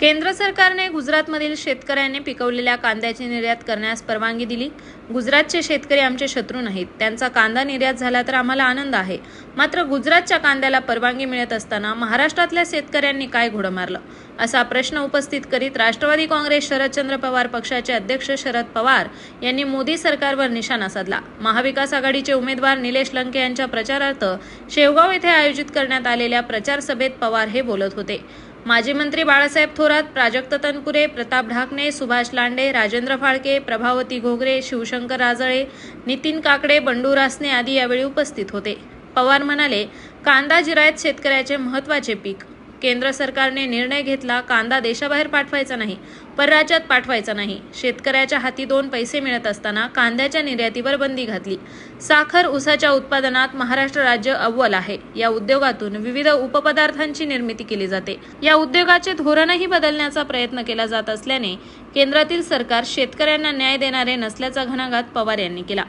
केंद्र सरकारने गुजरातमधील शेतकऱ्यांनी पिकवलेल्या कांद्याची निर्यात करण्यास परवानगी दिली. गुजरातचे शेतकरी आमचे शत्रू नाहीत. त्यांचा कांदा निर्यात झाला तर आम्हाला आनंद आहे. मात्र गुजरातच्या कांद्याला परवानगी मिळत असताना महाराष्ट्रातल्या शेतकऱ्यांनी काय घोडं मारलं? असा प्रश्न उपस्थित करीत राष्ट्रवादी काँग्रेस शरदचंद्र पवार पक्षाचे अध्यक्ष शरद पवार यांनी मोदी सरकारवर निशाणा साधला. महाविकास आघाडीचे उमेदवार निलेश लंके यांच्या प्रचारार्थ शेवगाव येथे आयोजित करण्यात आलेल्या प्रचार सभेत पवार हे बोलत होते. माजी मंत्री बाळासाहेब थोरात प्राजक्त तनपुरे प्रताप ढाकणे सुभाष लांडे राजेंद्र फाळके प्रभावती घोगरे शिवशंकर राजळे नितीन काकडे बंडू रासने आदी यावेळी उपस्थित होते. पवार म्हणाले कांदा जिरायत शेतकऱ्याचे महत्त्वाचे पीक. केंद्र सरकारने निर्णय घेतला कांदा देशाबाहेर पाठवायचा नाही परराज्यात पाठवायचा नाही. शेतकऱ्याच्या हाती दोन पैसे मिळत असताना कांद्याच्या निर्यातीवर बंदी घातली. साखर ऊसाच्या उत्पादनात महाराष्ट्र राज्य अव्वल आहे. या उद्योगातून विविध उपपदार्थांची निर्मिती केली जाते. या उद्योगाचे धोरणही बदलण्याचा प्रयत्न केला जात असल्याने केंद्रातील सरकार शेतकऱ्यांना न्याय देणारे नसल्याचा घणाघात पवार यांनी केला.